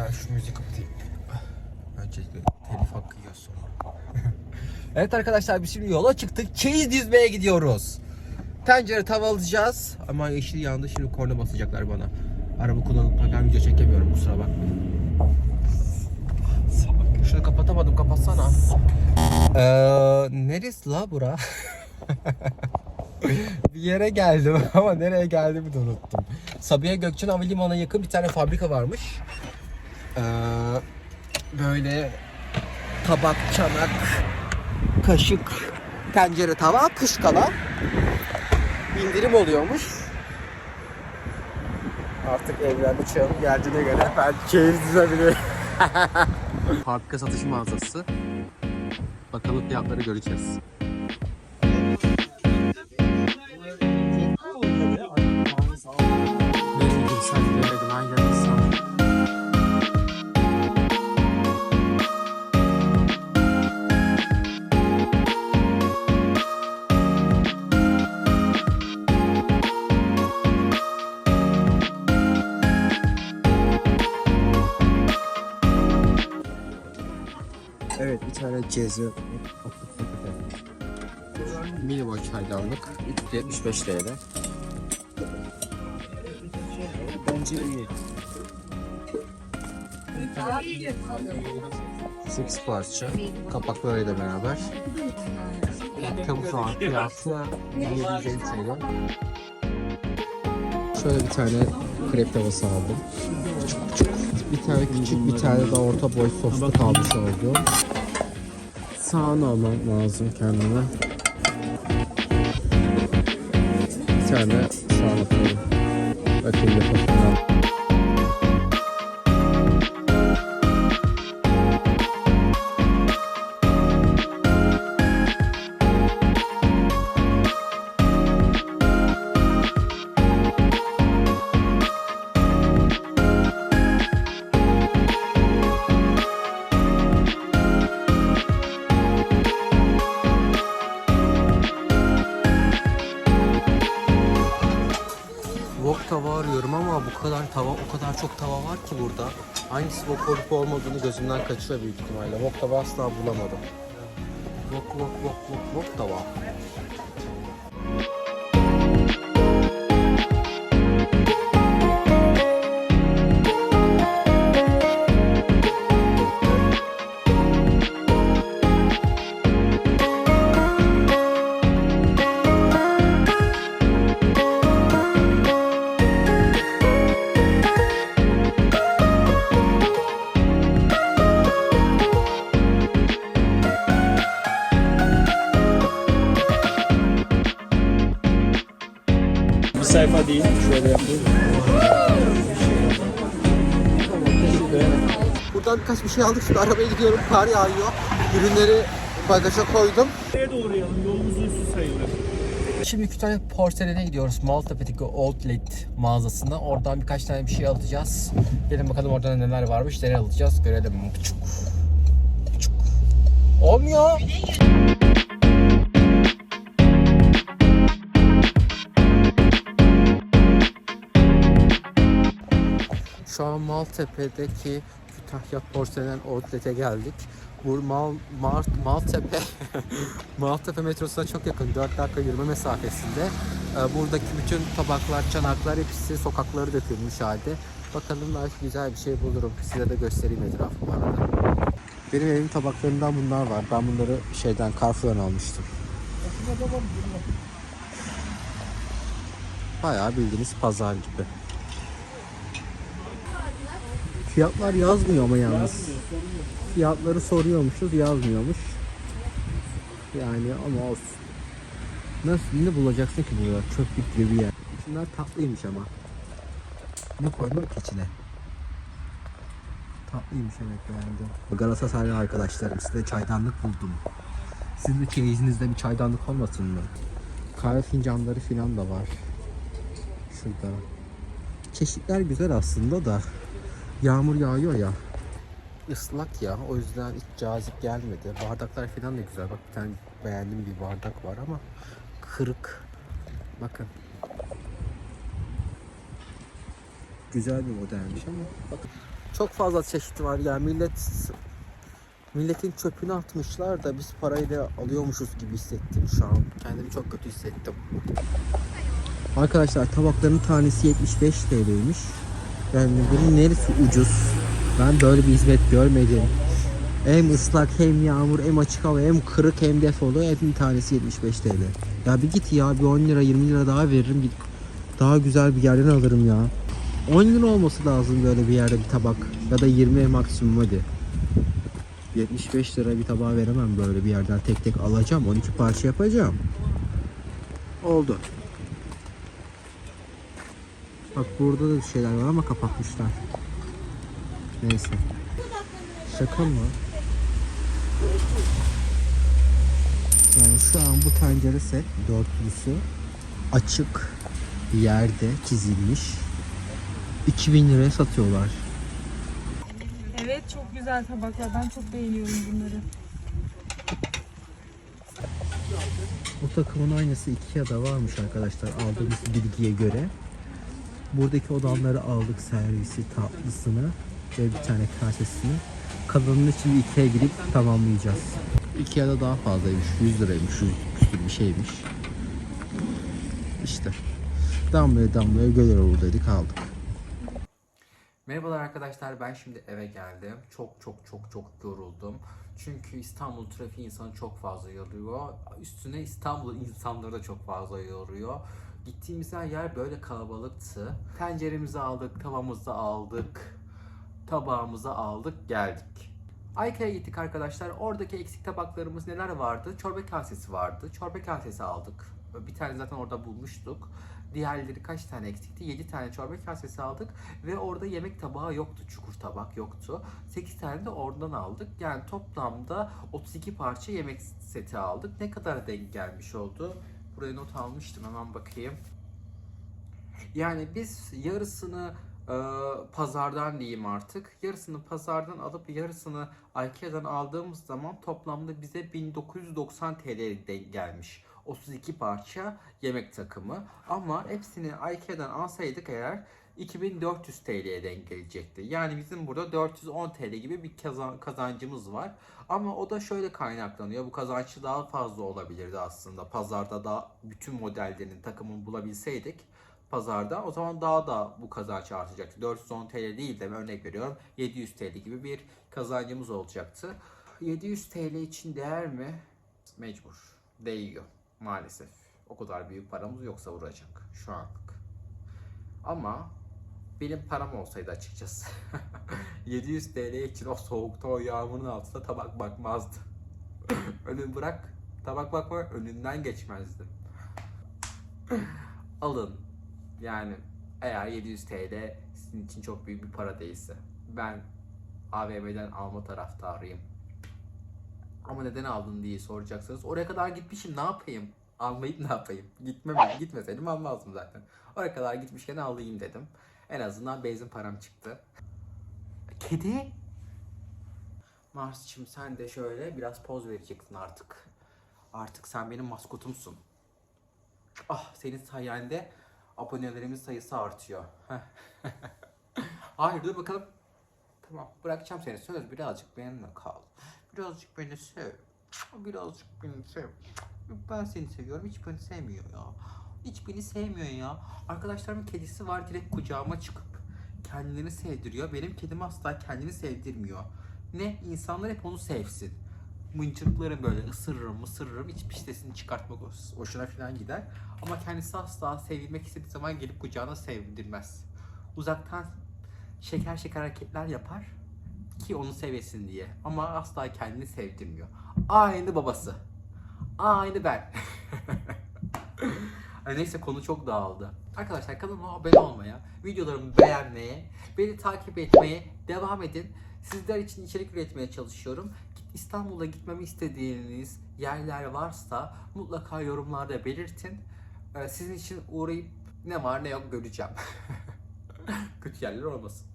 Ben şu müziği kapatayım. Öncelikle telif hakkı yiyoruz sonra. evet arkadaşlar biz şimdi yola çıktık. Çeyiz dizmeye gidiyoruz. Tencere tava alacağız. Ama yeşil yandı şimdi korna basacaklar bana. Araba kullanıp ben video çekemiyorum kusura bakmayın. Şunu kapatamadım kapatsana. Ee, neresi la bura? bir yere geldim ama nereye geldiğimi de unuttum. Sabiha Gökçen Havalimanı'na yakın bir tane fabrika varmış. Ee, böyle tabak, çanak, kaşık, tencere, tava, kışkala indirim oluyormuş. Artık evlendi çağım geldiğine göre ben keyif düzebilirim. Fabrika satış mağazası. Bakalım fiyatları göreceğiz. Tane cezve. Mini boy çaydanlık 375 TL. Bence iyi. 8 parça. Kapaklarıyla beraber. Kamu soğan fiyatı 750 TL. Şöyle bir tane krep tavası aldım. Bir tane küçük bir tane de orta boy soslu kalmış oldu. Sağını almam lazım kendime. Bir tane sağ atalım. Bakayım yapalım. Wok tava arıyorum ama bu kadar tava o kadar çok tava var ki burada. Hangisi wok olup olmadığını gözümden kaçıyor büyük ihtimalle. Wok tava asla bulamadım. Wok wok wok wok wok tava. Sayfa değil. Şöyle yapayım. Buradan birkaç bir şey aldık. Şimdi arabaya gidiyorum. Kar yağıyor. Ürünleri bagaja koydum. Nereye doğru yalım? Yolumuz üstü sayılır. Şimdi Kütahya Porselen'e gidiyoruz. Maltepe'deki Outlet mağazasına. Oradan birkaç tane bir şey alacağız. Gelin bakalım orada neler varmış. Neler alacağız görelim. Olmuyor. Şu an Maltepe'deki Kütahya Porselen Outlet'e geldik. Bu Mal, Mal, Maltepe Maltepe metrosuna çok yakın 4 dakika yürüme mesafesinde. Ee, Buradaki bütün tabaklar, çanaklar hepsi sokakları dökülmüş halde. Bakalım belki güzel bir şey bulurum. Size de göstereyim etrafı bu arada. Benim evim tabaklarından bunlar var. Ben bunları şeyden Carrefour'dan almıştım. Bayağı bildiğiniz pazar gibi. Fiyatlar yazmıyor ama yalnız. Fiyatları soruyormuşuz yazmıyormuş. Yani ama olsun. Nasıl ne bulacaksın ki burada çöplük gibi bir yer. Şunlar tatlıymış ama. Ne koydum ki içine? Tatlıymış evet beğendim. Galatasaray arkadaşlarım size çaydanlık buldum. Sizin de çeyizinizde bir çaydanlık olmasın mı? Kahve fincanları falan da var. Şurada. Çeşitler güzel aslında da yağmur yağıyor ya. Islak ya o yüzden hiç cazip gelmedi. Bardaklar falan da güzel. Bak bir tane beğendiğim bir bardak var ama kırık. Bakın. Güzel bir modelmiş ama bakın. Çok fazla çeşit var ya millet milletin çöpünü atmışlar da biz parayla alıyormuşuz gibi hissettim şu an. Kendimi çok kötü hissettim. Arkadaşlar tabakların tanesi 75 TL'ymiş. Yani bunun neresi ucuz? Ben böyle bir hizmet görmedim. Hem ıslak hem yağmur hem açık hava hem kırık hem defolu hem tanesi 75 TL. Ya bir git ya bir 10 lira 20 lira daha veririm git. Daha güzel bir yerden alırım ya. 10 lira olması lazım böyle bir yerde bir tabak. Ya da 20 maksimum hadi. 75 lira bir tabağa veremem böyle bir yerden tek tek alacağım 12 parça yapacağım. Oldu. Bak burada da bir şeyler var ama kapatmışlar. Neyse. Şaka mı? Yani şu an bu tencere set dörtlüsü açık yerde çizilmiş. 2000 liraya satıyorlar. Evet çok güzel tabaklar. Ben çok beğeniyorum bunları. Bu takımın aynısı Ikea'da varmış arkadaşlar aldığımız bilgiye göre. Buradaki odanları aldık servisi tatlısını ve bir tane kasesini. Kalanını şimdi Ikea'ya gidip tamamlayacağız. Ikea'da daha fazlaymış. 100 liraymış. 100 küsür bir şeymiş. İşte. Damlaya damlaya göl dedik aldık. Merhabalar arkadaşlar ben şimdi eve geldim. Çok çok çok çok yoruldum. Çünkü İstanbul trafiği insanı çok fazla yoruyor. Üstüne İstanbul insanları da çok fazla yoruyor. Gittiğimiz her yer böyle kalabalıktı. Tenceremizi aldık, tavamızı aldık, tabağımızı aldık, geldik. Ikea'ya gittik arkadaşlar. Oradaki eksik tabaklarımız neler vardı? Çorba kasesi vardı. Çorba kasesi aldık. Bir tane zaten orada bulmuştuk. Diğerleri kaç tane eksikti? 7 tane çorba kasesi aldık ve orada yemek tabağı yoktu. Çukur tabak yoktu. 8 tane de oradan aldık. Yani toplamda 32 parça yemek seti aldık. Ne kadar denk gelmiş oldu? Buraya not almıştım hemen bakayım. Yani biz yarısını e, pazardan diyeyim artık. Yarısını pazardan alıp yarısını Ikea'dan aldığımız zaman toplamda bize 1990 TL gelmiş. 32 parça yemek takımı. Ama hepsini Ikea'dan alsaydık eğer 2400 TL'ye denk gelecekti. Yani bizim burada 410 TL gibi bir kazan- kazancımız var. Ama o da şöyle kaynaklanıyor. Bu kazançı daha fazla olabilirdi aslında. Pazarda da bütün modellerin takımını bulabilseydik pazarda o zaman daha da bu kazanç artacaktı. 410 TL değil de örnek veriyorum 700 TL gibi bir kazancımız olacaktı. 700 TL için değer mi? Mecbur. Değiyor maalesef. O kadar büyük paramız yoksa vuracak şu anlık. Ama benim param olsaydı açıkçası 700 TL için o soğukta o yağmurun altında tabak bakmazdı. Önün bırak tabak bakma önünden geçmezdi. Alın. Yani eğer 700 TL sizin için çok büyük bir para değilse. Ben AVM'den alma taraftarıyım. Ama neden aldın diye soracaksınız. Oraya kadar gitmişim ne yapayım? Almayıp ne yapayım? Gitmem, gitmeseydim almazdım zaten. Oraya kadar gitmişken alayım dedim. En azından benzin param çıktı. Kedi? Mars'cığım sen de şöyle biraz poz vereceksin artık. Artık sen benim maskotumsun. Ah senin sayende abonelerimiz sayısı artıyor. Hayır dur bakalım. Tamam bırakacağım seni söz birazcık benimle kal. Birazcık beni sev. Birazcık beni sev. Ben seni seviyorum hiç beni sevmiyor ya. Hiç beni sevmiyor ya. Arkadaşlarımın kedisi var direkt kucağıma çıkıp kendini sevdiriyor. Benim kedim asla kendini sevdirmiyor. Ne? İnsanlar hep onu sevsin. Mıncırıklarım böyle ısırırım ısırırım hiçbir sesini çıkartmak hoşuna falan gider. Ama kendisi asla sevilmek istediği zaman gelip kucağına sevdirmez. Uzaktan şeker şeker hareketler yapar ki onu sevesin diye. Ama asla kendini sevdirmiyor. Aynı babası. Aynı ben. Ay neyse konu çok dağıldı. Arkadaşlar kanalıma abone olmaya, videolarımı beğenmeye, beni takip etmeye devam edin. Sizler için içerik üretmeye çalışıyorum. İstanbul'a gitmemi istediğiniz yerler varsa mutlaka yorumlarda belirtin. Ee, Sizin için uğrayıp ne var ne yok göreceğim. Kötü yerler olmasın.